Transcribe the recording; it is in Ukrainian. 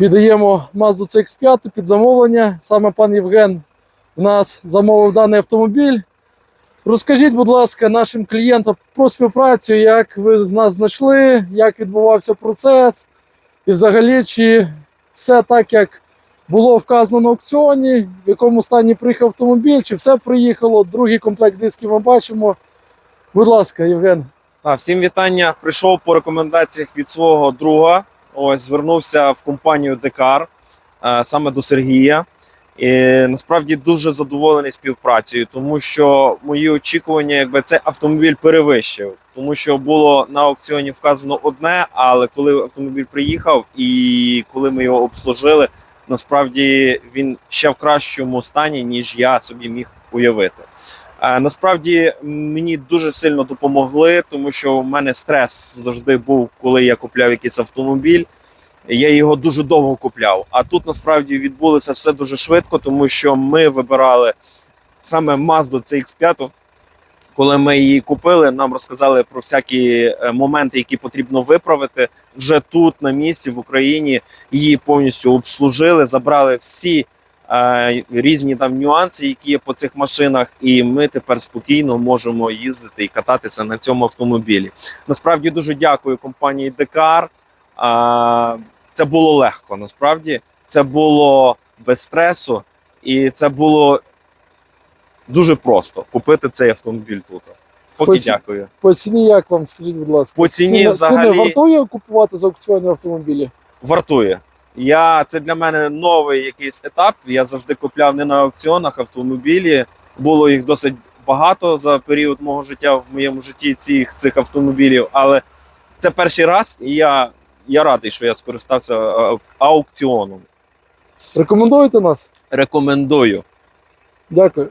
Віддаємо Mazda CX5 під замовлення. Саме пан Євген в нас замовив даний автомобіль. Розкажіть, будь ласка, нашим клієнтам про співпрацю, як ви з нас знайшли, як відбувався процес, і взагалі, чи все так, як було вказано на аукціоні, в якому стані приїхав автомобіль, чи все приїхало, другий комплект дисків ми бачимо. Будь ласка, Євген. А, всім вітання. Прийшов по рекомендаціях від свого друга. Ось звернувся в компанію Декар е, саме до Сергія. І насправді дуже задоволений співпрацею, тому що мої очікування, якби цей автомобіль перевищив, тому що було на аукціоні вказано одне, але коли автомобіль приїхав і коли ми його обслужили, насправді він ще в кращому стані, ніж я собі міг уявити. Насправді мені дуже сильно допомогли, тому що в мене стрес завжди був, коли я купляв якийсь автомобіль. Я його дуже довго купляв. А тут насправді відбулося все дуже швидко, тому що ми вибирали саме Mazda CX5. Коли ми її купили, нам розказали про всякі е, моменти, які потрібно виправити. Вже тут, на місці, в Україні, її повністю обслужили, забрали всі різні там нюанси, які є по цих машинах, і ми тепер спокійно можемо їздити і кататися на цьому автомобілі. Насправді дуже дякую компанії Декар. А, Це було легко. Насправді це було без стресу, і це було дуже просто купити цей автомобіль тут. Поки Ось- дякую. По ціні як вам, скажіть, будь ласка? По ціні Ціни- взагалі- ціни вартує купувати з аукціонів автомобілі? Вартує. Я це для мене новий якийсь етап. Я завжди купляв не на аукціонах автомобілі. Було їх досить багато за період мого життя в моєму житті цих, цих автомобілів. Але це перший раз, і я, я радий, що я скористався аукціоном. Рекомендуєте нас? Рекомендую. Дякую.